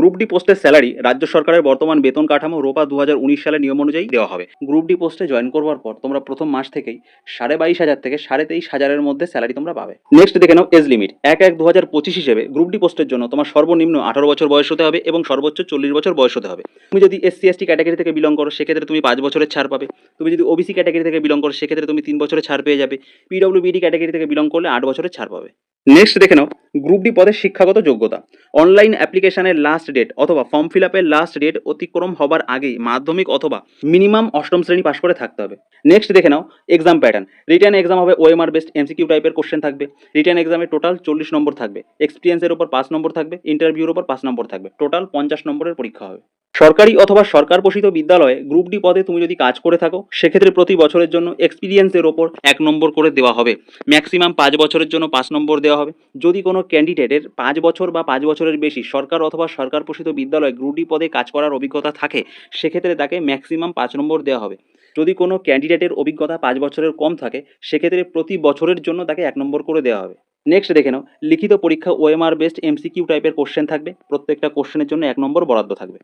Group D পোস্টের salary রাজ্য সরকারের বর্তমান বেতন কাঠামো রোপা দু সালের নিয়ম অনুযায়ী দেওয়া হবে। গ্রুপ ডি পোস্টে জয়েন করবার পর তোমরা প্রথম মাস থেকেই সাড়ে বাইশ হাজার থেকে সাড়ে তেইশ হাজারের মধ্যে স্যালারি তোমরা পাবে। নেক্সট দেখে নাও এজ লিমিট এক এক দু হাজার পঁচিশ হিসেবে গ্রুপ ডি পোস্টের জন্য তোমার সর্বনিম্ন আঠারো বছর বয়স হতে হবে এবং সর্বোচ্চ চল্লিশ বছর বয়স হতে হবে। তুমি যদি এসসি এসটি ক্যাটাগরি থেকে বিলং করো, সেক্ষেত্রে তুমি পাঁচ বছরের ছাড় পাবে। তুমি যদি ওবিসি ক্যাটাগরি থেকে বিলং করো, সেক্ষেত্রে তুমি তিন বছরের ছাড় পেয়ে যাবে। পিডব্লিউবিডি ক্যাটাগরি থেকে বিলং করলে আট বছরের ছাড় পাবে। নেক্সট দেখে নাও গ্রুপ ডি পদের শিক্ষাগত যোগ্যতা। অনলাইন অ্যাপ্লিকেশনের লাস্ট ডেট অথবা ফর্ম ফিল আপের লাস্ট ডেট অতিক্রম হবার আগেই মাধ্যমিক অথবা মিনিমাম অষ্টম শ্রেণি পাশ করে থাকতে হবে। নেক্সট দেখে নাও এক্সাম প্যাটার্ন রিটার্ন এক্সাম হবে ওএমআর বেস্ট এমসিকিউ টাইপের কোশ্চেন থাকবে। রিটার্ন এক্সামে টোটাল চল্লিশ নম্বর থাকবে। এক্সপিরিয়েন্সের উপর পাঁচ নম্বর থাকবে। ইন্টারভিউর উপর পাঁচ নম্বর থাকবে। টোটাল পঞ্চাশ নম্বরের পরীক্ষা হবে। সরকারি অথবা সরকার পোষিত বিদ্যালয়ে গ্রুপ ডি পদে তুমি যদি কাজ করে থাকো, সেক্ষেত্রে প্রতি বছরের জন্য এক্সপিরিয়েন্সের ওপর এক নম্বর করে দেওয়া হবে। ম্যাক্সিমাম পাঁচ বছরের জন্য পাঁচ নম্বর দেওয়া হবে। যদি কোনো ক্যান্ডিডেটের পাঁচ বছর বা পাঁচ বছরের বেশি সরকার অথবা সরকার পোষিত বিদ্যালয়ে গ্রুপ ডি পদে কাজ করার অভিজ্ঞতা থাকে, সেক্ষেত্রে তাকে ম্যাক্সিমাম পাঁচ নম্বর দেওয়া হবে। যদি কোনো ক্যান্ডিডেটের অভিজ্ঞতা পাঁচ বছরের কম থাকে, সেক্ষেত্রে প্রতি বছরের জন্য তাকে এক নম্বর করে দেওয়া হবে। নেক্সট দেখে নাও, লিখিত পরীক্ষা ওএমআর বেস্ট এমসিকিউ টাইপের কোশ্চেন থাকবে। প্রত্যেকটা কোশ্চেনের জন্য এক নম্বর বরাদ্দ থাকবে।